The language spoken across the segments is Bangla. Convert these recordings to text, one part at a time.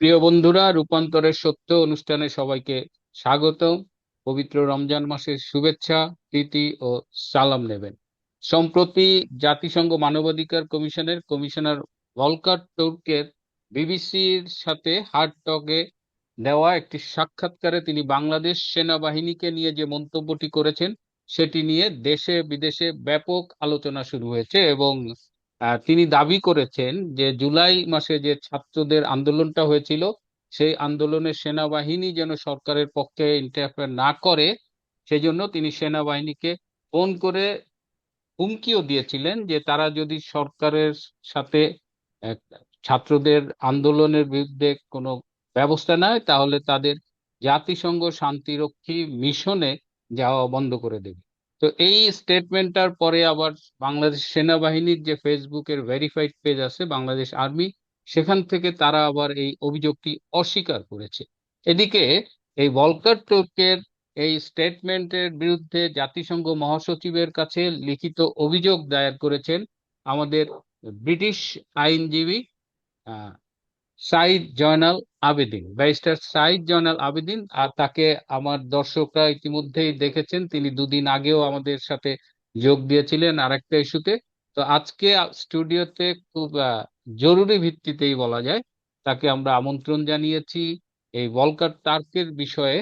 প্রিয় বন্ধুরা, রূপান্তরের সত্য অনুষ্ঠানে সবাইকে স্বাগত পবিত্র রমজান মাসের শুভেচ্ছা, প্রীতি ও সালাম নেবেন। সম্প্রতি জাতিসংঘ মানবাধিকার কমিশনের কমিশনার ভলকার তুর্কের বিবিসির সাথে হার্ড টকে দেওয়া একটি সাক্ষাৎকারে তিনি বাংলাদেশ সেনাবাহিনীকে নিয়ে যে মন্তব্যটি করেছেন, সেটি নিয়ে দেশে বিদেশে ব্যাপক আলোচনা শুরু হয়েছে এবং আহ, তিনি দাবি করেছেন যে জুলাই মাসে যে ছাত্রদের আন্দোলনটা হয়েছিল সেই আন্দোলনে সেনাবাহিনী যেন সরকারের পক্ষে ইন্টারফেয়ার না করে সেজন্য তিনি সেনাবাহিনীকে ফোন করে হুমকিও দিয়েছিলেন যে তারা যদি সরকারের সাথে ছাত্রদের আন্দোলনের বিরুদ্ধে কোনো ব্যবস্থা নেয় তাহলে তাদের জাতিসংঘ শান্তিরক্ষী মিশনে যাওয়া বন্ধ করে দেবে। তো এই স্টেটমেন্টটার পরে আবার বাংলাদেশ সেনাবাহিনীর যে ফেসবুকের ভেরিফাইড পেজ আছে, বাংলাদেশ আর্মি সেখান থেকে তারা আবার এই অভিযোগটি অস্বীকার করেছে। এদিকে এই ভলকার তুর্কের এই স্টেটমেন্টের বিরুদ্ধে জাতিসংঘ মহাসচিবের কাছে লিখিত অভিযোগ দায়ের করেছেন আমাদের ব্রিটিশ আইনজীবী সাইদ জয়নাল আবেদিন, ব্যারিস্টার সাইদ জয়নাল আবেদিন, আর তাকে আমার দর্শকরা ইতিমধ্যেই দেখেছেন। তিনি দুদিন আগেও আমাদের সাথে যোগ দিয়েছিলেন আরেকটা ইস্যুতে। তো আজকে স্টুডিওতে খুব জরুরি ভিত্তিতেই বলা যায়, তাকে আমরা আমন্ত্রণ জানিয়েছি। এই ভলকার টার্কের বিষয়ে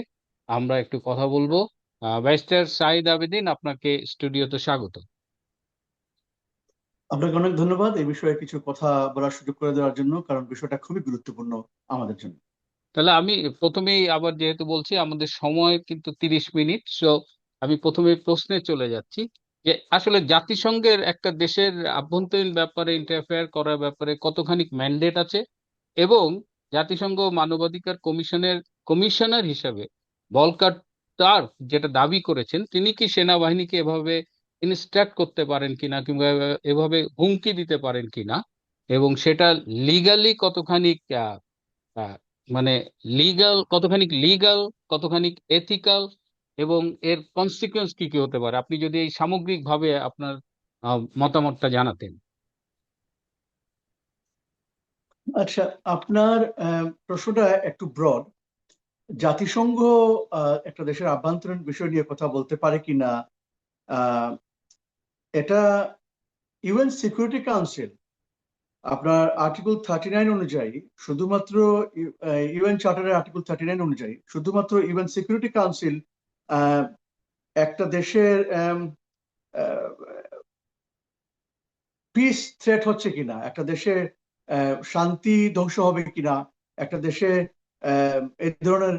আমরা একটু কথা বলব। ব্যারিস্টার সাইদ আবেদিন, আপনাকে স্টুডিওতে স্বাগত। আপনাকে অনেক ধন্যবাদ এই বিষয়ে কিছু কথা বলার সুযোগ করে দেওয়ার জন্য, কারণ বিষয়টা খুবই গুরুত্বপূর্ণ আমাদের জন্য। তাহলে আমি প্রথমেই আবার যেহেতু বলছি, আমাদের সময় কিন্তু তিরিশ মিনিট সো আমি প্রথমে প্রশ্নে চলে যাচ্ছি যে আসলে জাতিসংঘের একটা দেশের আভ্যন্তরীণ ব্যাপারে ইন্টারফেয়ার করার ব্যাপারে কতখানি ম্যান্ডেট আছে এবং জাতিসংঘ মানবাধিকার কমিশনের, কমিশনার হিসাবে বলকার তার যেটা দাবি করেছেন, তিনি কি সেনাবাহিনীকে এভাবে ইনস্ট্রাক্ট করতে পারেন কিনা কিংবা এভাবে হুমকি দিতে পারেন কিনা, এবং সেটা লিগালি কতখানি মানে লিগাল কতখানি লিগাল কতখানি এথিক্যাল এবং এর কনসিকুয়েন্স কি কি হতে পারে? আপনি যদি এই সামগ্রিকভাবে আপনার মতামতটা জানাতেন। আচ্ছা আপনার প্রশ্নটা একটু ব্রড জাতিসংঘ একটা দেশের আভ্যন্তরীণ বিষয় নিয়ে কথা বলতে পারে কিনা? এটা ইউএন সিকিউরিটি কাউন্সিল আপনার আর্টিকেল থার্টি নাইন অনুযায়ী, শুধুমাত্র ইউএন চার্টারের আর্টিকেল থার্টি নাইন অনুযায়ী, শুধুমাত্র ইউএন সিকিউরিটি কাউন্সিল একটা দেশের পিস থ্রেট হচ্ছে কিনা, একটা দেশে শান্তি ধ্বংস হবে কিনা, একটা দেশে এই ধরনের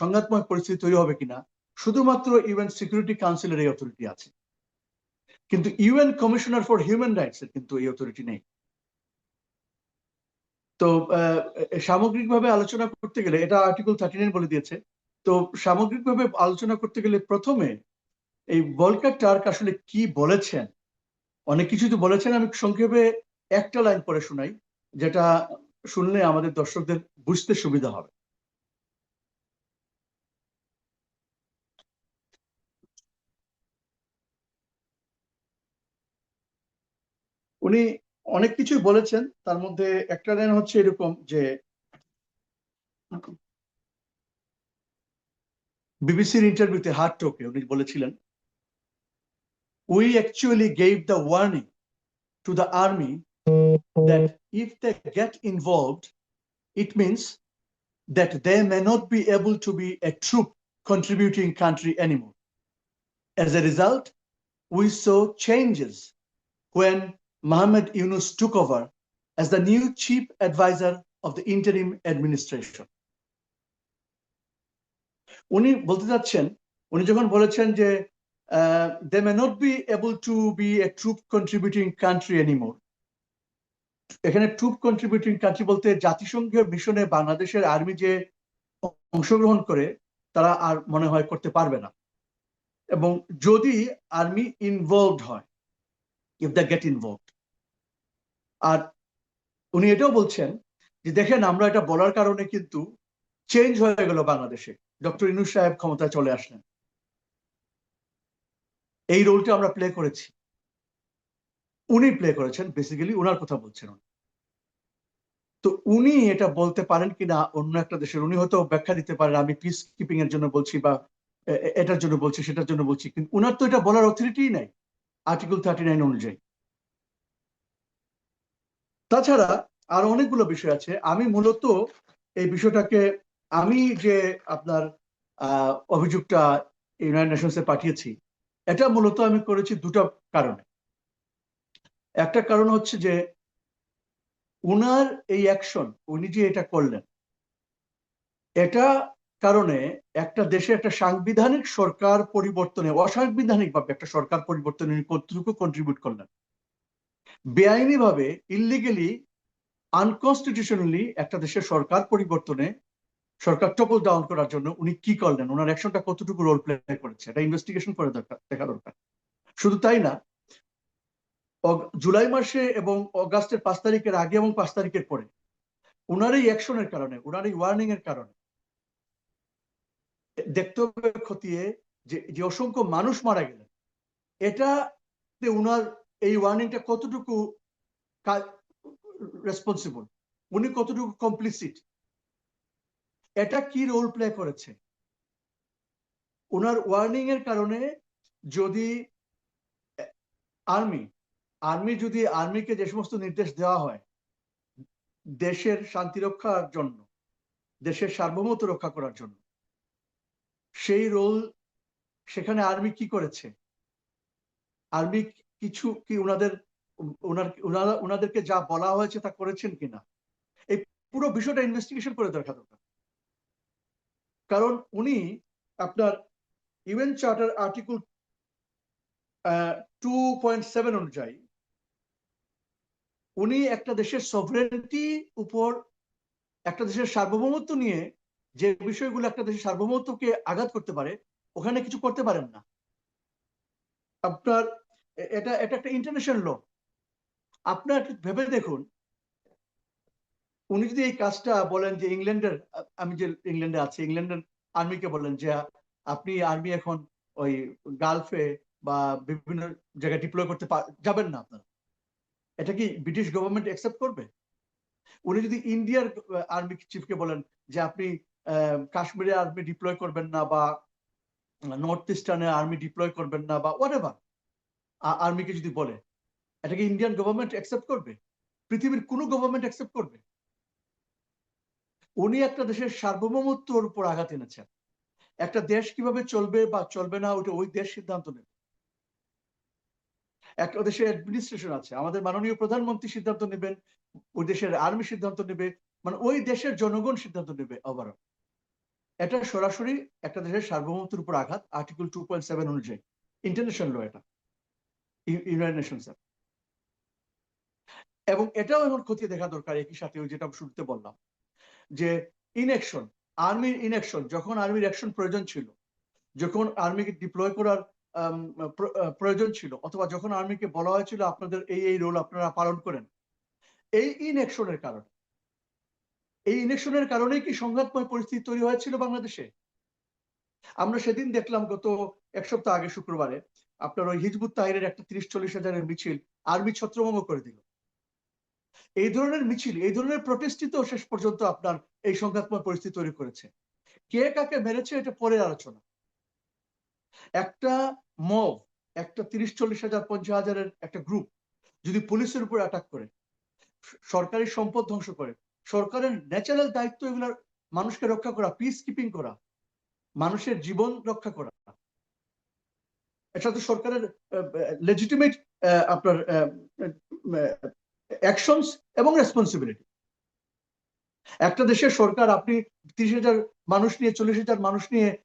সংঘাতময় পরিস্থিতি তৈরি হবে কিনা, শুধুমাত্র ইউএন সিকিউরিটি কাউন্সিলের এই অথরিটি আছে। কিন্তু UN commissioner for human rights এর কিন্তু এই অথরিটি নেই। তো সামগ্রিকভাবে আলোচনা করতে গেলে, এটা আর্টিকেল থার্টি নাইন বলে দিয়েছে, তো সামগ্রিকভাবে আলোচনা করতে গেলে প্রথমে এই ভলকার টার্ক আসলে কি বলেছেন? অনেক কিছু তো বলেছেন, আমি সংক্ষেপে একটা লাইন পরে শোনাই, যেটা শুনলে আমাদের দর্শকদের বুঝতে সুবিধা হবে। উনি অনেক কিছুই বলেছেন তার মধ্যে একটা লাইন হচ্ছে এরকম যে বিবিসির ইন্টারভিউতে হার্ট টোকে উনি বলেছিলেন we actually gave the warning to the army that if they get involved, it means that they may not be able to be a troop contributing country anymore. As a result, we saw changes when Mohammed Yunus took over as the new chief advisor of the interim administration. উনি বলতে চাচ্ছেন, উনি যখন বলেছেন যে they may not be able to be a troop contributing country anymore এখানে ট্রুপ কন্ট্রিবিউটিং কান্ট্রি বলতে জাতিসংঘের মিশনে বাংলাদেশের আর্মি যে অংশগ্রহণ করে, তারা আর মনে হয় করতে পারবে না এবং যদি আর্মি ইনভলভড হয় ইফ দ্য গেট ইনভলভড আর উনি এটাও বলছেন যে দেখেন আমরা এটা বলার কারণে কিন্তু চেঞ্জ হয়ে গেল বাংলাদেশে। ডক্টর ইনু সাহেব ক্ষমতায় চলে আসলেন। এই রোলটা আমরা প্লে করেছি। উনি প্লে করেছেন বেসিক্যালি ওনার কথা বলছেন উনি। তো উনি এটা বলতে পারেন কিনা, অন্য একটা দেশের, উনি হয়তো ব্যাখ্যা দিতে পারেন, আমি পিস কিপিং এর জন্য বলছি বা এটার জন্য বলছি, সেটার জন্য বলছি, কিন্তু উনার তো এটা বলার অথরিটি নাই। আর্টিকেল থার্টি নাইন অনুযায়ী। তাছাড়া আর অনেকগুলো বিষয় আছে। আমি মূলত এই বিষয়টাকে, আমি যে আপনার অভিযোগটা ইউনাইটেড নেশনসে পাঠিয়েছি, এটা মূলত আমি করেছি দুটো কারণে। একটা কারণ হচ্ছে যে, উনার এই অ্যাকশন উনি যে এটা করলেন, এটা কারণে একটা দেশে একটা সাংবিধানিক সরকার পরিবর্তনে অসাংবিধানিক ভাবে একটা সরকার পরিবর্তনে কতটুকু কন্ট্রিবিউট করলেন। বেআইনি ভাবে ইলিগেলি আনকনস্টিটিউশনালি একটা দেশের সরকার পরিবর্তনে সরকার টপল ডাউন করার জন্য উনি কি করলেন? ওনার অ্যাকশনটা কতটুকু রোল প্লে করেছে? এটা ইনভেস্টিগেশন করে দরকার দেখা দরকার। শুধু তাই না জুলাই মাসে এবং অগাস্টের পাঁচ তারিখের আগে এবং পাঁচ তারিখের পরে ওনার এই অ্যাকশনের কারণে ওনার এই ওয়ার্নিং এর কারণে, দেখতে হবে খতিয়ে যে যে অসংখ্য মানুষ মারা গেলেন এটা ওনার এই ওয়ার্নিংটা কতটুকু রেসপন্সিবল উনি কতটুকু কমপ্লিসিট এটা কি রোল প্লে করেছে? ওনার ওয়ার্নিং এর কারণে যদি আর্মি আর্মি যদি আর্মিকে যে সমস্ত নির্দেশ দেওয়া হয়, দেশের শান্তি রক্ষার জন্য, দেশের সার্বভৌমত্ব রক্ষা করার জন্য, সেই রোল সেখানে আর্মি কি করেছে? আর্মি কিছু কি ওনাদের ওনার ওনাদেরকে যা বলা হয়েছে তা করেছেন কিনা? এই পুরো বিষয়টা ইনভেস্টিগেশন করে দেখা দরকার। কারণ উনি আপনার UN charter article two point seven অনুযায়ী উনি একটা দেশের সভরেন্টি উপর একটা দেশের সার্বভৌমত্ব নিয়ে যে বিষয়গুলো একটা দেশের সার্বভৌমত্বকে আঘাত করতে পারে, ওখানে কিছু করতে পারেন না। আপনার এটা এটা একটা ইন্টারন্যাশনাল ল আপনার ভেবে দেখুন, উনি যদি এই কাজটা বলেন যে ইংল্যান্ডের, আমি যে ইংল্যান্ডে আছি, ইংল্যান্ডের আর্মিকে বলেন যে আপনি আর্মি এখন ওই গালফে বা বিভিন্ন জায়গায় ডিপ্লয় করতে যাবেন না আপনারা। এটা কি ব্রিটিশ গভর্নমেন্ট অ্যাকসেপ্ট করবে? উনি যদি ইন্ডিয়ার আর্মি চিফকে বলেন যে আপনি কাশ্মীরে আর্মি ডিপ্লয় করবেন না বা নর্থ ইস্টার্নে আর্মি ডিপ্লয় করবেন না বা হোয়াট এভার আর্মিকে যদি বলে, এটাকে ইন্ডিয়ান গভর্নমেন্ট অ্যাকসেপ্ট করবে? পৃথিবীর কোনো গভর্নমেন্ট অ্যাকসেপ্ট করবে? উনি একটা দেশের সার্বভৌমত্বর উপর আঘাত এনেছেন। একটা দেশ কীভাবে চলবে বা চলবে না, ওটা ওই দেশ সিদ্ধান্ত নেবে। একটা দেশের অ্যাডমিনিস্ট্রেশন আছে, আমাদের মাননীয় প্রধানমন্ত্রী সিদ্ধান্ত নেবেন, ওই দেশের আর্মি সিদ্ধান্ত নেবে মানে ওই দেশের জনগণ সিদ্ধান্ত নেবে ওভারঅল এটা সরাসরি একটা দেশের সার্বভৌমত্বের উপর আঘাত আর্টিকেল টু পয়েন্ট সেভেন অনুযায়ী। ইন্টারন্যাশনাল ল এটা। ইউনাইটেড নেশনস এবং এটাও এখন খতিয়ে দেখা দরকার, একই সাথে ওই যেটা শুরুতে বললাম, যে ইনঅ্যাকশন আর্মির ইনঅ্যাকশন যখন আর্মির অ্যাকশন প্রয়োজন ছিল, যখন আর্মিকে ডিপ্লয় করার প্রয়োজন ছিল, অথবা যখন আর্মিকে বলা হয়েছিল, আপনাদের এই এই রোল আপনারা পালন করেন, এই ইনঅ্যাকশনের কারণে, এই ইনঅ্যাকশনের কারণেই কি সংঘাতময় পরিস্থিতি তৈরি হয়েছিল বাংলাদেশে? আমরা সেদিন দেখলাম গত এক সপ্তাহ আগে শুক্রবারে আপনার ওই হিজবুত তাহিরের একটা তিরিশ চল্লিশ হাজারের মিছিল, আর্মি ছত্রভঙ্গ করে দিল। এই ধরনের মিছিল, এই ধরনের প্রটেস্টই তো শেষ পর্যন্ত আপনার এই সংঘাতময় পরিস্থিতি তৈরি করেছে। কে কাকে মেরেছে এটা পরের আলোচনা। একটা মব, একটা তিরিশ চল্লিশ হাজার, পঞ্চাশ হাজারের একটা গ্রুপ যদি পুলিশের উপর অ্যাটাক করে, সরকারি সম্পদ ধ্বংস করে, সরকারের ন্যাচারাল দায়িত্ব এগুলোর মানুষকে রক্ষা করা পিস কিপিং করা, মানুষের জীবন রক্ষা করা এটা তো সরকারের লেজিটিমেট আপনার অ্যাকশনস এবং রেসপন্সিবিলিটি একটা দেশের সরকার, আপনি তিরিশ হাজার মানুষ নিয়ে, চল্লিশ হাজার মানুষ নিয়ে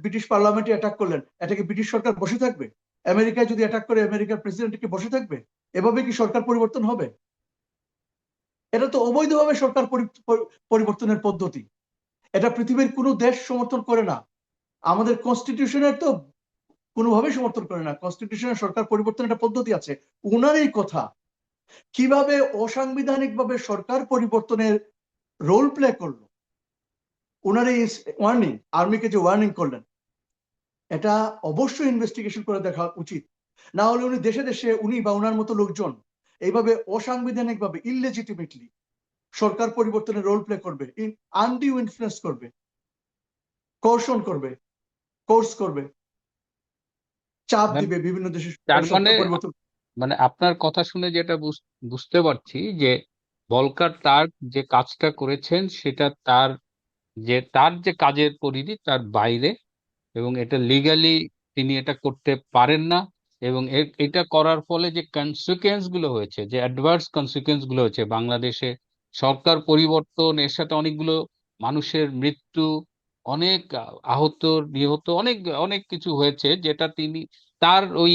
ব্রিটিশ পার্লামেন্টে অ্যাটাক করলেন এটাকে ব্রিটিশ সরকার বসে থাকবে? আমেরিকায় যদি অ্যাটাক করে, আমেরিকার প্রেসিডেন্ট কি বসে থাকবে? এভাবে কি সরকার পরিবর্তন হবে? এটা তো অবৈধভাবে সরকার পরি- পরি- পরিবর্তনের পদ্ধতি। এটা পৃথিবীর কোনো দেশ সমর্থন করে না। আমাদের কনস্টিটিউশনের তো কোনোভাবেই সমর্থন করে না। কনস্টিটিউশনের সরকার পরিবর্তনের একটা পদ্ধতি আছে। উনার এই কথা, কীভাবে অসাংবিধানিক ভাবে সরকার পরিবর্তনের রোল প্লে করল ওনার এই ওয়ার্নিং আর্মিকে যে ওয়ার্নিং করলেন, এটা অবশ্যই ইনভেস্টিগেশন করে দেখা উচিত। না হলে উনি দেশে দেশে উনি বা ওনার মতো লোকজন এইভাবে অসাংবিধানিক ভাবে ইললেজিটিমেটলি সরকার পরিবর্তনের রোল প্লে করবে আনডিউ ইনফ্লুয়েন্স করবে কৌশল করবে কোর্স করবে। চাপ মানে দিবে বিভিন্ন দেশের তার মানে পরিবর্তন মানে আপনার কথা শুনে যেটা বুঝ- বুঝতে পারছি যে বলকার তার যে কাজটা করেছেন সেটা তার যে তার যে কাজের পরিধি তার বাইরে এবং এটা লিগালি তিনি এটা করতে পারেন না এবং এটা করার ফলে যে কনসিকুয়েন্সগুলো হয়েছে যে অ্যাডভার্স কনসিকুয়েন্সগুলো হয়েছে বাংলাদেশে সরকার পরিবর্তন এর সাথে অনেকগুলো মানুষের মৃত্যু অনেক আহত নিহত অনেক অনেক কিছু হয়েছে যেটা তিনি তার ওই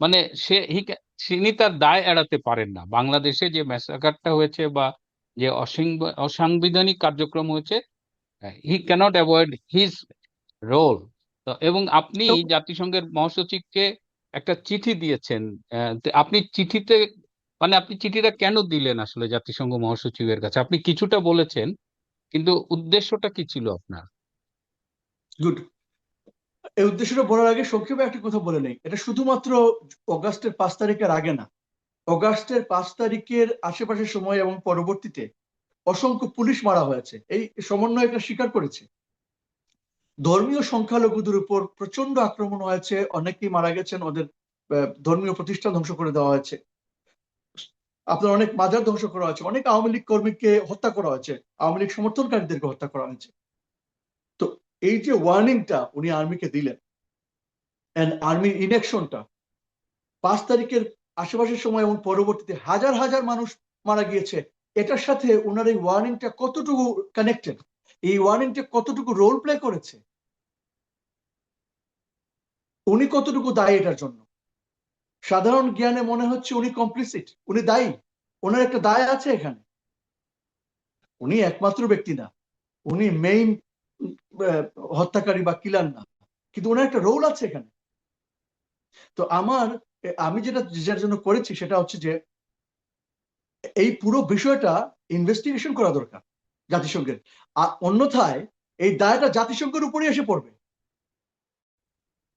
মানে সে তিনি তার দায় এড়াতে পারেন না। বাংলাদেশে যে ম্যাসাকারটা হয়েছে বা যে অসংব- অসাংবিধানিক কার্যক্রম হয়েছে he can't avoid his role এবং আপনি জাতিসংঘের মহাসচিবকে একটা চিঠি দিয়েছেন আপনি চিঠিতে মানে আপনি চিঠিটা কেন দিলেন আসলে জাতিসংঘ মহাসচিবের কাছে? আপনি কিছুটা বলেছেন কিন্তু উদ্দেশ্যটা কি ছিল আপনার? গুড এই উদ্দেশ্যটা বলার আগে সংক্ষেপে একটা কথা বলে নেই। এটা শুধুমাত্র অগাস্টের পাঁচ তারিখের আগে না। অগাস্টের পাঁচ তারিখের আশেপাশের সময় এবং পরবর্তীতে অসংখ্য পুলিশ মারা হয়েছে। এই সমন্বয়টা স্বীকার করেছে। ধর্মীয় সংখ্যালঘুদের উপর প্রচণ্ড আক্রমণ হয়েছে। অনেকেই মারা গেছেন। ওদের ধর্মীয় প্রতিষ্ঠান ধ্বংস করে দেওয়া হয়েছে। আপনার অনেক মাজার ধ্বংস করা হয়েছে। অনেক আওয়ামী লীগ কর্মীকে হত্যা করা হয়েছে। আওয়ামী লীগ সমর্থনকারীদেরকে হত্যা করা হয়েছে। এই যে ওয়ার্নিংটা উনি আর্মিকে দিলেন এন্ড আর্মি ইনেকশনটা পাঁচ তারিখের আশেপাশের সময় এবং পরবর্তীতে হাজার হাজার মানুষ মারা গিয়েছে, এটার সাথে ওনার এই ওয়ার্নিংটা কতটুকু কানেক্টেড এই ওয়ার্নিংটা কতটুকু রোল প্লে করেছে? উনি কতটুকু দায়ী এটার জন্য? সাধারণ জ্ঞানে মনে হচ্ছে উনি কমপ্লিসিট উনি দায়ী ওনার একটা দায় আছে এখানে। উনি একমাত্র ব্যক্তি না, উনি মেইন হত্যাকারী বা কিলার না। কিন্তু ওনার একটা রোল আছে এখানে। তো আমার আমি যেটা যার জন্য করেছি সেটা হচ্ছে যে, এই পুরো বিষয়টা ইনভেস্টিগেশন করা দরকার জাতিসংঘের। আর অন্যথায় এই দায়টা জাতিসংঘের উপরই এসে পড়বে।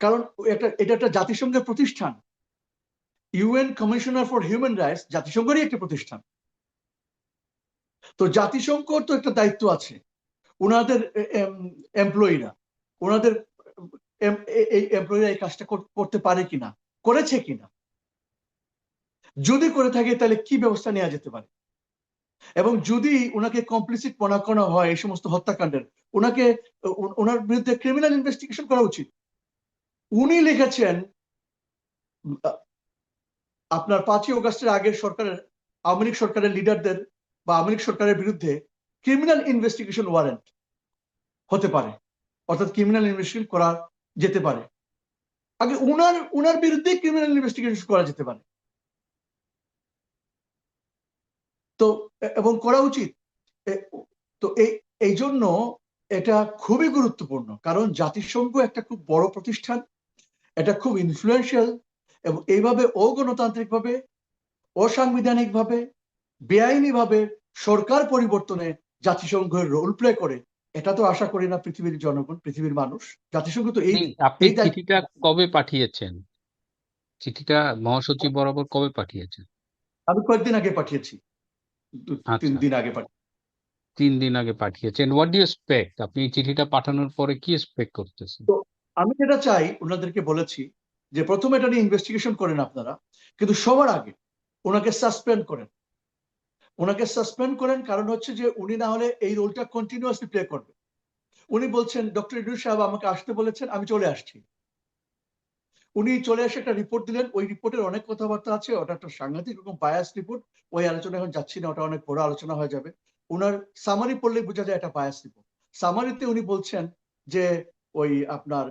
কারণ এটা এটা একটা জাতিসংঘের প্রতিষ্ঠান। UN commissioner for human rights জাতিসংঘেরই একটা প্রতিষ্ঠান। তো জাতিসংঘর তো একটা দায়িত্ব আছে। ওনাদের এমপ্লয়িরা ওনাদের এই এমপ্লয়িরা এই কাজটা করতে পারে কিনা, করেছে কিনা। যদি করে থাকে, তাহলে কি ব্যবস্থা নেওয়া যেতে পারে? এবং যদি ওনাকে কমপ্লিসিট মনে করা হয়, এই সমস্ত হত্যাকাণ্ডের ওনাকে ওনার বিরুদ্ধে ক্রিমিনাল ইনভেস্টিগেশন করা উচিত। উনি লিখেছেন আপনার পাঁচই অগস্টের আগের সরকারের, আওয়ামী সরকারের লিডারদের বা আওয়ামী সরকারের বিরুদ্ধে ক্রিমিনাল ইনভেস্টিগেশন ওয়ারেন্ট হতে পারে। অর্থাৎ ক্রিমিনাল ইনভেস্টিগেশন করা যেতে পারে। আগে উনার উনার বিরুদ্ধে ক্রিমিনাল ইনভেস্টিগেশন করা যেতে পারে। তো এবং করা উচিত। তো এই এই জন্য এটা খুবই গুরুত্বপূর্ণ। কারণ জাতিসংঘ একটা খুব বড় প্রতিষ্ঠান, এটা খুব ইনফ্লুয়েন্সিয়াল এবং এইভাবে অগণতান্ত্রিক ভাবে অসাংবিধানিক ভাবে বেআইনি ভাবে সরকার পরিবর্তনে জাতিসংঘের রোল প্লে করে এটা তো আশা করি না পৃথিবীর জনগণ পৃথিবীর মানুষ। জাতিসংঘ তো এই আপনি চিঠিটা কবে পাঠিয়েছেন? চিঠিটা মহাসচিব বরাবর কবে পাঠিয়েছেন? আমি কয়েকদিন আগে পাঠিয়েছি। তিন আচ্ছা। দিন আগে পাঠিয়েছি তিন দিন আগে পাঠিয়েছেন। হোয়াট ডু এক্সপেক্ট আপনি চিঠিটা পাঠানোর পরে কি এক্সপেক্ট করতেছেন? তো আমি যেটা চাই ওনাদেরকে বলেছি যে প্রথমে এটা নিয়ে ইনভেস্টিগেশন করেন আপনারা কিন্তু সবার আগে ওনাকে সাসপেন্ড করেন। ওনাকে সাসপেন্ড করেন কারণ হচ্ছে যে উনি না হলে এই রোলটা কন্টিনিউয়াসলি প্লে করবে। উনি বলছেন ডক্টর ইডুস সাহেব আমাকে আসতে বলেছেন, আমি চলে আসছি। উনি চলে এসে একটা রিপোর্ট দিলেন। ওই রিপোর্টের অনেক কথাবার্তা আছে। ওটা একটা সাংঘাতিক রকম বায়াস রিপোর্ট ওই আলোচনা এখন যাচ্ছি না, ওটা অনেক বড় আলোচনা হয়ে যাবে। ওনার সামারি পড়লে বোঝা যায় এটা বায়াস রিপোর্ট সামারিতে উনি বলছেন যে ওই আপনার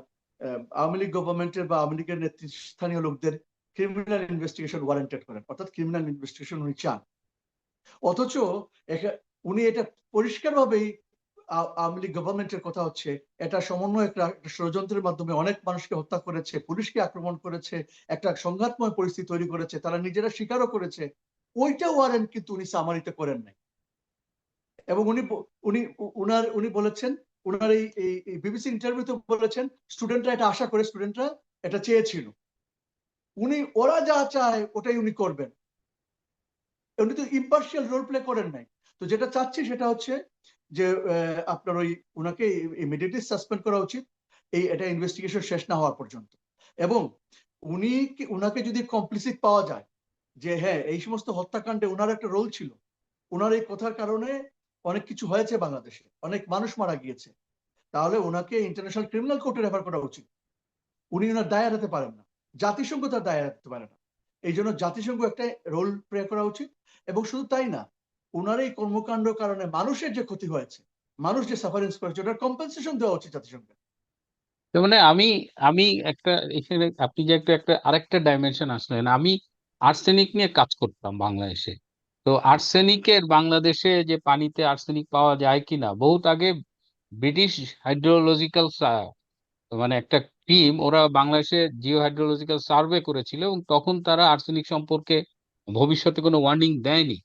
আওয়ামী লীগ গভর্নমেন্টের বা আওয়ামী লীগের নেতৃস্থানীয় লোকদের ক্রিমিনাল ইনভেস্টিগেশন ওয়ারেন্টেড করেন। অর্থাৎ ক্রিমিনাল ইনভেস্টিগেশন উনি চান। অথচ উনি এটা পরিষ্কারভাবেই আওয়ামী লীগ গভর্নমেন্টের কথা হচ্ছে, এটা সমন্বয় একটা ষড়যন্ত্রের মাধ্যমে অনেক মানুষকে হত্যা করেছে, পুলিশকে আক্রমণ করেছে, একটা সংঘাতময় পরিস্থিতি তৈরি করেছে, তারা নিজেরা স্বীকারও করেছে, ওইটা ওয়ারেন্ট কিন্তু উনি সামারিতে করেন নাই। এবং উনি উনি উনার, উনি বলেছেন, উনার এই এই বিবিসি ইন্টারভিউতে বলেছেন স্টুডেন্টরা এটা আশা করে স্টুডেন্টরা এটা চেয়েছিল। উনি, ওরা যা চায়, ওটাই উনি করবেন। উনি তো ইম্পার্শিয়াল রোল প্লে করেন নাই। তো যেটা চাচ্ছি সেটা হচ্ছে যে আপনার ওই ওনাকে ইমিডিয়েটলি সাসপেন্ড করা উচিত। এই, এটা ইনভেস্টিগেশন শেষ না হওয়ার পর্যন্ত। এবং উনি উনাকে যদি কমপ্লিসিট পাওয়া যায়, যে হ্যাঁ এই সমস্ত হত্যাকাণ্ডে ওনার একটা রোল ছিল ওনার এই কথার কারণে অনেক কিছু হয়েছে বাংলাদেশে, অনেক মানুষ মারা গিয়েছে, তাহলে ওনাকে ইন্টারন্যাশনাল ক্রিমিনাল কোর্টে রেফার করা উচিত। উনি ওনার দায় এড়াতে পারেন না, জাতিসংঘ তার দায় এড়াতে পারে না। এই জন্য জাতিসংঘ একটা রোল প্লে করা উচিত এবং শুধু তাই না ওনার এই কর্মকাণ্ড কারণে মানুষের যে ক্ষতি হয়েছে, মানুষ যে সাফারেন্স করেছে, ওটার কম্পেনসেশন দেওয়া উচিত জাতিসংঘের মানে আমি আমি একটা, এখানে আপনি যে একটা একটা, আরেকটা ডাইমেনশন আসলেন, আমি আর্সেনিক নিয়ে কাজ করতাম বাংলাদেশে। তো আর্সেনিকের বাংলাদেশে যে পানিতে আর্সেনিক পাওয়া যায় কিনা, বহুত আগে ব্রিটিশ হাইড্রোলজিক্যাল মানে একটা টিম ওরা বাংলাদেশে জিও হাইড্রোলজিক্যাল সার্ভে করেছিল এবং তখন তারা আর্সেনিক সম্পর্কে ভবিষ্যতে কোনো ওয়ার্নিং দেয়নি।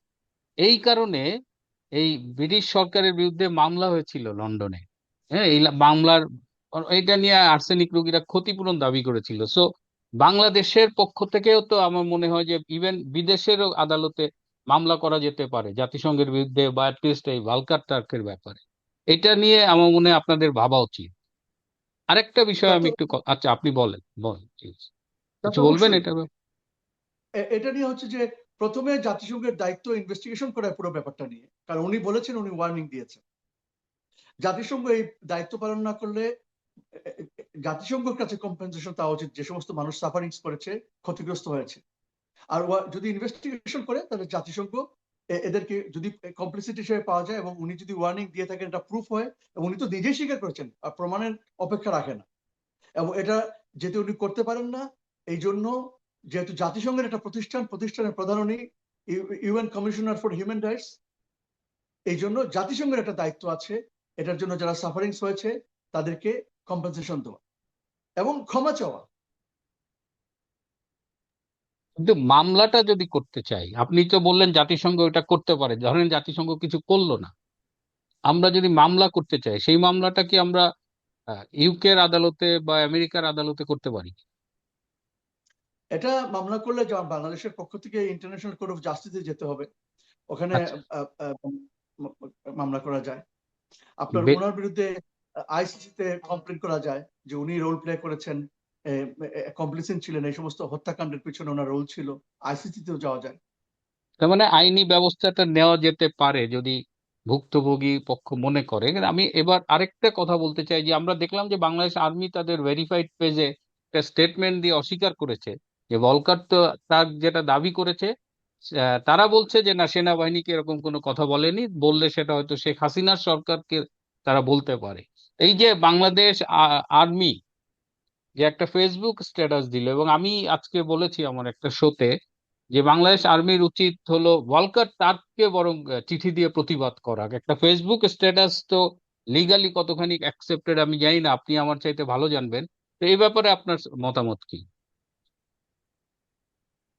এই কারণে এই ব্রিটিশ সরকারের বিরুদ্ধে মামলা হয়েছিল লন্ডনে। হ্যাঁ এই মামলার, এটা নিয়ে আর্সেনিক রোগীরা ক্ষতিপূরণ দাবি করেছিল। সো বাংলাদেশের পক্ষ থেকেও তো আমার মনে হয় যে ইভেন বিদেশেরও আদালতে মামলা করা যেতে পারে, জাতিসংঘের বিরুদ্ধে বা অ্যাটলিস্ট এই ভালকার টার্কের ব্যাপারে। এটা নিয়ে আমার মনে হয় আপনাদের ভাবা উচিত। আরেকটা বিষয় আমি একটু আচ্ছা আপনি বলেন বলেন। তা কিছু বলবেন এটা এটা নিয়ে হচ্ছে যে প্রথমে জাতিসংঘের দায়িত্ব ইনভেস্টিগেশন করা পুরো ব্যাপারটা নিয়ে কারণ উনি বলেছেন উনি ওয়ার্নিং দিয়েছেন। জাতিসংঘ এই দায়িত্ব পালন না করলে জাতিসংঘের কাছে কম্পেনসেশন দেওয়া উচিত যে সমস্ত মানুষ সাফারিংস করেছে ক্ষতিগ্রস্ত হয়েছে। আর যদি ইনভেস্টিগেশন করে তাহলে জাতিসংঘ এদেরকে যদি কমপ্লিসিটি হিসেবে পাওয়া যায় এবং উনি যদি ওয়ার্নিং দিয়ে থাকেন, এটা প্রুফ হয় এবং উনি তো নিজেই স্বীকার করেছেন, আর প্রমাণের অপেক্ষা রাখে না। এবং এটা যেহেতু উনি করতে পারেন না, এই জন্য যেহেতু জাতিসংঘের একটা প্রতিষ্ঠান, প্রতিষ্ঠানের প্রধান উনি UN commissioner for human rights, এই জন্য জাতিসংঘের একটা দায়িত্ব আছে, এটার জন্য যারা সাফারিংস হয়েছে, তাদেরকে কম্পেনসেশন দেওয়া এবং ক্ষমা চাওয়া। কিন্তু মামলাটা যদি করতে চাই আপনি তো বললেন জাতিসংঘ এটা করতে পারে ধরেন জাতিসংঘ কিছু করল না। আমরা যদি মামলা করতে চাই সেই মামলাটা কি আমরা ইউকের আদালতে বা আমেরিকার আদালতে করতে পারি? এটা মামলা করলে বাংলাদেশের পক্ষ থেকে ইন্টারন্যাশনাল কোর্ট অফ জাস্টিসে যেতে হবে। ওখানে আচ্ছা। মামলা করা যায়। আপনার ওনার বিরুদ্ধে আইসিসিতে কমপ্লেন করা যায় যে উনি রোল প্লে করেছেন। কমপ্লিসেন্ট ছিলেন, এই সমস্ত হত্যাকাণ্ডের পিছনে ওনার রোল ছিল। আইসিসিতেও যাওয়া যায়। তার মানে আইনি ব্যবস্থাটা নেওয়া যেতে পারে যদি ভুক্তভোগী পক্ষ মনে করে। আমি এবার আরেকটা কথা বলতে চাই যে, আমরা দেখলাম যে বাংলাদেশ আর্মি তাদের ভেরিফাইড পেজে একটা স্টেটমেন্ট দিয়ে অস্বীকার করেছে যে ভলকার তো তার যেটা দাবি করেছে তারা বলছে যে না, সেনাবাহিনীকে এরকম কোনো কথা বলেনি, বললে সেটা হয়তো শেখ হাসিনার সরকারকে তারা বলতে পারে। এই যে বাংলাদেশ আর্মি যে একটা ফেসবুক স্ট্যাটাস দিল এবং আমি আজকে বলেছি আমার একটা শোতে যে বাংলাদেশ আর্মির উচিত হলো ওয়ালকার তারকে বরং চিঠি দিয়ে প্রতিবাদ করা। একটা ফেসবুক স্ট্যাটাস তো লিগালি কতখানি অ্যাকসেপ্টেড আমি জানি না, আপনি আমার চাইতে ভালো জানবেন। তো এই ব্যাপারে আপনার মতামত কি?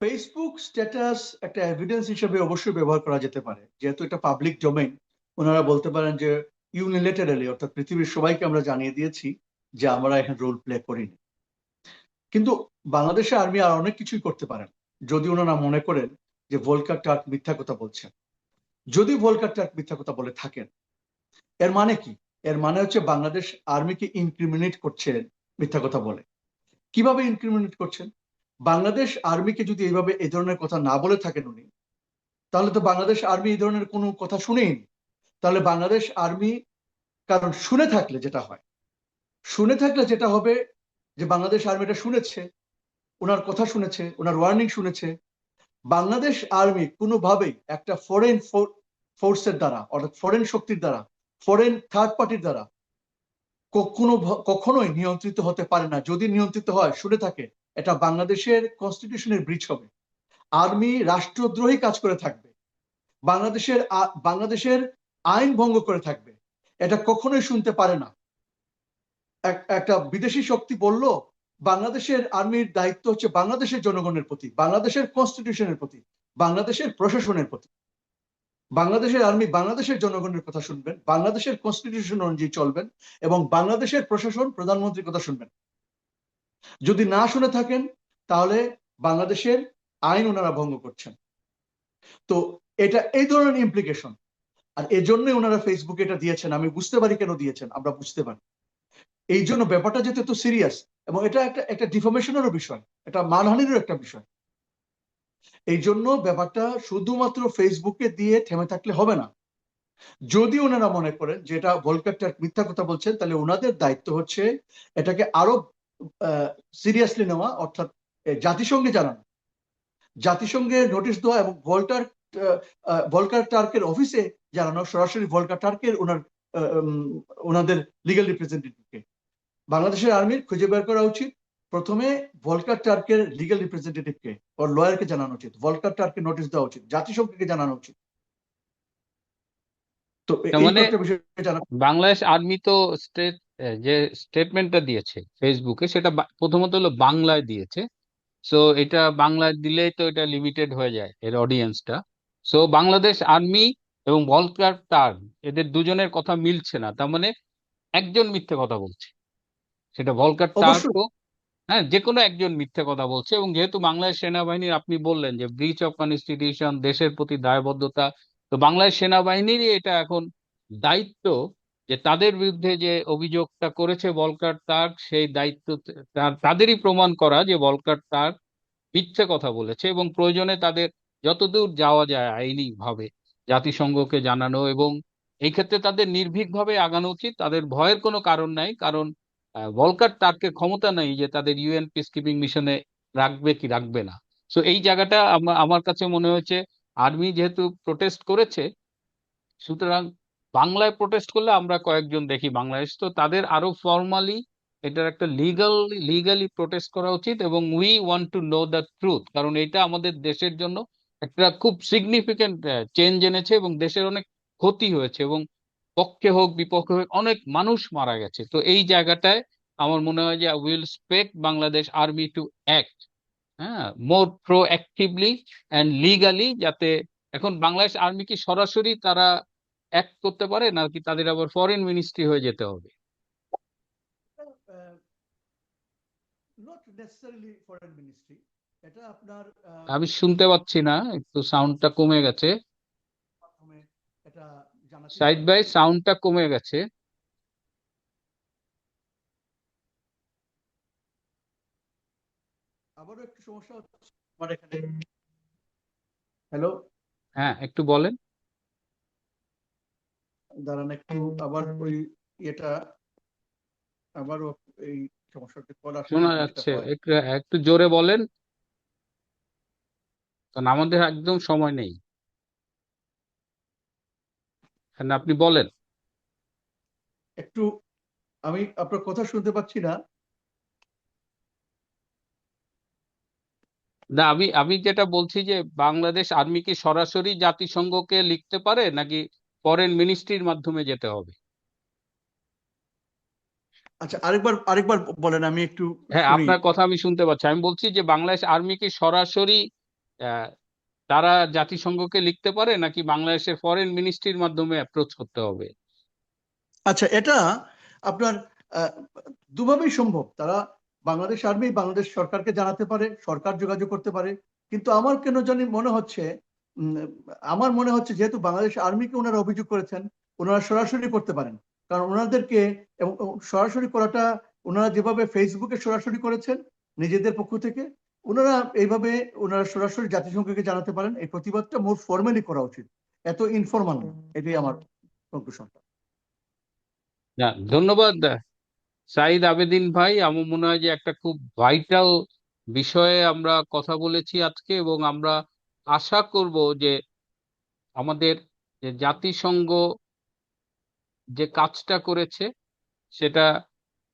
ফেসবুক স্ট্যাটাস একটা এভিডেন্স হিসেবে অবশ্যই ব্যবহার করা যেতে পারে। যেহেতু এটা পাবলিক ডোমেইন ওনারা বলতে পারেন যে ইউনিলেটারালি অর্থাৎ পৃথিবীর সবাইকে আমরা জানিয়ে দিয়েছি যে আমরা এখানে রোল প্লে করিনি। কিন্তু বাংলাদেশে আর্মি আর অনেক কিছুই করতে পারেন যদি ওনারা মনে করেন যে ভোলকার টার্ক মিথ্যা কথা বলছেন, যদি ভোলকার টার্ক মিথ্যা কথা বলে থাকেন, এর মানে কি? এর মানে হচ্ছে বাংলাদেশ আর্মিকে ইনক্রিমিনেট করছেন মিথ্যা কথা বলে। কীভাবে ইনক্রিমিনেট করছেন? বাংলাদেশ আর্মিকে যদি এইভাবে এই ধরনের কথা না বলে থাকেন উনি, তাহলে তো বাংলাদেশ আর্মি এই ধরনের কোনো কথা শুনেইনি তাহলে বাংলাদেশ আর্মি, কারণ শুনে থাকলে যেটা হয়, শুনে থাকলে যেটা হবে যে বাংলাদেশ আর্মিটা শুনেছে, ওনার কথা শুনেছে, ওনার ওয়ার্নিং শুনেছে। বাংলাদেশ আর্মি কোনোভাবেই একটা ফরেন ফোর্সের দ্বারা, অর্থাৎ ফরেন শক্তির দ্বারা ফরেন থার্ড পার্টির দ্বারা কখনো কখনোই নিয়ন্ত্রিত হতে পারে না। যদি নিয়ন্ত্রিত হয়, শুনে থাকে, এটা বাংলাদেশের কনস্টিটিউশনের ব্রিচ হবে। আর্মি রাষ্ট্রদ্রোহী কাজ করে থাকবে। বাংলাদেশের বাংলাদেশের আইন ভঙ্গ করে থাকবে। এটা কখনোই শুনতে পারে না। একটা বিদেশি শক্তি বলল, বাংলাদেশের আর্মির দায়িত্ব হচ্ছে বাংলাদেশের জনগণের প্রতি, বাংলাদেশের কনস্টিটিউশনের প্রতি, বাংলাদেশের প্রশাসনের প্রতি। বাংলাদেশের আর্মি বাংলাদেশের জনগণের কথা শুনবেন, বাংলাদেশের কনস্টিটিউশন অনুযায়ী চলবেন এবং বাংলাদেশের প্রশাসন প্রধানমন্ত্রীর কথা শুনবেন। যদি না শুনে থাকেন, তাহলে বাংলাদেশের আইন ওনারা ভঙ্গ করছেন। তো এটা এই ধরনের ইমপ্লিকেশন আর এজন্যই ওনারা ফেসবুকে এটা দিয়েছেন, আমি বুঝতে পারি কেন দিয়েছেন, আমরা বুঝতে পারি। এই জন্য ব্যাপারটা যেহেতু এত সিরিয়াস এবং এটা একটা একটা ডিফরমেশনেরও বিষয়, এটা মানহানিরও একটা বিষয়। এই জন্য ব্যাপারটা শুধুমাত্র ফেসবুকে দিয়ে থেমে থাকলে হবে না। যদি ওনারা মনে করেন যে এটা ভলকারটা মিথ্যা কথা বলছেন, তাহলে ওনাদের দায়িত্ব হচ্ছে এটাকে আরও সিরিয়াসলি নেওয়া, অর্থাৎ জাতিসংঘে জানানো। জাতিসংঘে নোটিশ দেওয়া এবং ভল্টার ভলকার টার্কের অফিসে জানানো, সরাসরি ভলকার টার্কের ওনার ওনাদের লিগাল রিপ্রেজেন্টেটিভকে বাংলাদেশের আর্মির খুঁজে বের করা উচিত। প্রথমে ভলকার টার্কের লিগাল রিপ্রেজেন্টেটিভকে ওর লয়ারকে জানানো উচিত। ভলকার টার্কে নোটিশ দেওয়া উচিত। জাতিসংঘকে জানানো উচিত। তো মানে বাংলাদেশ আর্মি তো স্টেট যে স্টেটমেন্টটা দিয়েছে ফেসবুকে সেটা প্রথমত হলো বাংলায় দিয়েছে। সো এটা বাংলায় দিলেই তো এটা লিমিটেড হয়ে যায় এর অডিয়েন্সটা সো বাংলাদেশ আর্মি এবং ভলকার টার্ন এদের দুজনের কথা মিলছে না। তার মানে একজন মিথ্যে কথা বলছে। সেটা ভলকার টার্ক হোক হ্যাঁ যে কোনো একজন মিথ্যে কথা বলছে এবং যেহেতু বাংলাদেশ সেনাবাহিনীর আপনি বললেন যে ব্রিচ অফ কনস্টিটিউশন দেশের প্রতি দায়বদ্ধতা তো বাংলাদেশ সেনাবাহিনীরই এটা এখন দায়িত্ব যে তাদের বিরুদ্ধে যে অভিযোগটা করেছে বলকার তার সেই দায়িত্ব তাদেরই প্রমাণ করা যে বলকার তার মিথ্যে কথা বলেছে এবং প্রয়োজনে তাদের যতদূর যাওয়া যায় আইনি ভাবে জাতিসংঘকে জানানো এবং এই ক্ষেত্রে তাদের নির্ভীকভাবে আগানো উচিত। তাদের ভয়ের কোনো কারণ নাই কারণ ভলকার তার্কের ক্ষমতা নেই যে তাদের ইউএন পিস কিপিং মিশনে রাখবে কি রাখবে না। সো এই জায়গাটা আমার কাছে মনে হয়েছে আর্মি যেহেতু প্রোটেস্ট করেছে, সুতরাং বাংলায় প্রোটেস্ট করলে আমরা কয়েকজন দেখি বাংলাদেশ। তো তাদের আরও ফর্মালি এটার একটা লিগাল লিগালি প্রোটেস্ট করা উচিত এবং we want to know the truth কারণ এটা আমাদের দেশের জন্য একটা খুব সিগনিফিকেন্ট চেঞ্জ এনেছে এবং দেশের অনেক ক্ষতি হয়েছে এবং পক্ষে হোক বিপক্ষে হোক অনেক মানুষ মারা গেছে। তো এই জায়গাটায় আমার মনে হয় যে will expect Bangladesh army to act হ্যাঁ more proactively and legally যাতে এখন বাংলাদেশ আর্মি কি সরাসরি তারা অ্যাক্ট করতে পারে নাকি তাদের আবার ফরেন মিনিস্ট্রি হয়ে যেতে হবে? আমি শুনতে পাচ্ছি না একটু সাউন্ডটা কমে গেছে। সাইদ ভাই সাউন্ডটা কমে গেছে। আবারও একটু সমস্যা হচ্ছে আমার এখানে। হ্যালো হ্যাঁ একটু বলেন। দাঁড়ান একটু আবার ওই এটা আবারও এই সমস্যাটা কল শোনা যাচ্ছে একটু একটু জোরে বলেন। কারণ আমাদের একদম সময় নেই। হ্যাঁ আপনি বলেন। একটু আমি আপনার কথা শুনতে পাচ্ছি না। না আমি আমি যেটা বলছি যে বাংলাদেশ আর্মি কি সরাসরি জাতিসংঘকে লিখতে পারে নাকি ফরেন মিনিস্ট্রির মাধ্যমে যেতে হবে? আচ্ছা আরেকবার আরেকবার বলেন আমি একটু হ্যাঁ আপনার কথা আমি শুনতে পাচ্ছি। আমি বলছি যে বাংলাদেশ আর্মি কি সরাসরি তারা জাতিসংঘকে লিখতে পারে নাকি বাংলাদেশের ফরেন মিনিস্ট্রির মাধ্যমে অ্যাপ্রোচ করতে হবে? আচ্ছা এটা আপনার দুভাবেই সম্ভব। তারা বাংলাদেশ আর্মি বাংলাদেশ সরকারকে জানাতে পারে, সরকার যোগাযোগ করতে পারে। কিন্তু আমার কেন জানি মনে হচ্ছে আমার মনে হচ্ছে যেহেতু বাংলাদেশ আর্মিকে ওনারা অভিযোগ করেছেন, ওনারা সরাসরি করতে পারেন। কারণ ওনাদেরকে, এবং সরাসরি করাটা, ওনারা যেভাবে ফেসবুকে সরাসরি করেছেন নিজেদের পক্ষ থেকে ওনারা এইভাবে ওনারা সরাসরি জাতিসংঘকে জানাতে পারেন এই প্রতিবাদটা মোর ফর্মালি করা উচিত। এত ইনফরমাল এটাই আমার কনক্লুশনটা ধন্যবাদ সাইদ আবেদিন ভাই। আমার মনে হয় যে একটা খুব ভাইটাল বিষয়ে আমরা কথা বলেছি আজকে এবং আমরা আশা করব যে আমাদের যে জাতিসংঘ যে কাজটা করেছে সেটা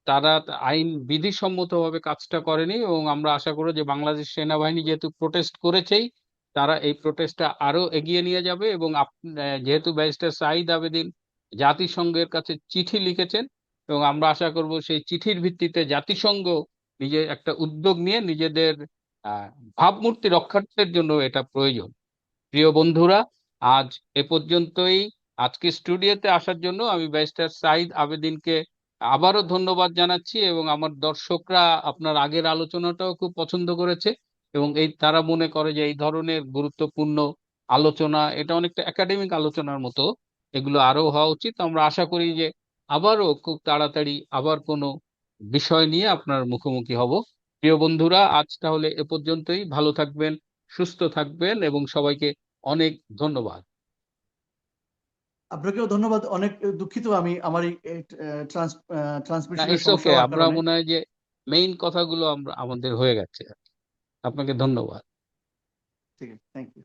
তারা আইন বিধিসম্মতভাবে কাজটা করেনি এবং আমরা আশা করব যে বাংলাদেশ সেনাবাহিনী যেহেতু প্রোটেস্ট করেছেই, তারা এই প্রোটেস্টটা আরও এগিয়ে নিয়ে যাবে এবং যেহেতু ব্যারিস্টার সাঈদ আবেদিন জাতিসংঘের কাছে চিঠি লিখেছেন এবং আমরা আশা করব সেই চিঠির ভিত্তিতে জাতিসংঘ নিজে একটা উদ্যোগ নিয়ে নিজেদের ভাবমূর্তি রক্ষার্থের জন্য এটা প্রয়োজন। প্রিয় বন্ধুরা, আজ এ পর্যন্তই। আজকে স্টুডিওতে আসার জন্য আমি ব্যারিস্টার সাইদ আবেদিনকে আবারও ধন্যবাদ জানাচ্ছি এবং আমার দর্শকরা আপনার আগের আলোচনাটাও খুব পছন্দ করেছে এবং এই তারা মনে করে যে এই ধরনের গুরুত্বপূর্ণ আলোচনা, এটা অনেকটা একাডেমিক আলোচনার মতো, এগুলো আরও হওয়া উচিত। আমরা আশা করি যে আবারও খুব তাড়াতাড়ি আবার কোনো বিষয় নিয়ে আপনার মুখোমুখি হব। প্রিয় বন্ধুরা, আজ তাহলে এ পর্যন্তই। ভালো থাকবেন, সুস্থ থাকবেন এবং সবাইকে অনেক ধন্যবাদ। আপনাকেও ধন্যবাদ। অনেক দুঃখিত আমি আমার এই ট্রান্সমিশন আমরা মনে হয় যে মেইন কথাগুলো আমরা আমাদের হয়ে গেছে। আপনাকে ধন্যবাদ। ঠিক আছে থ্যাংক ইউ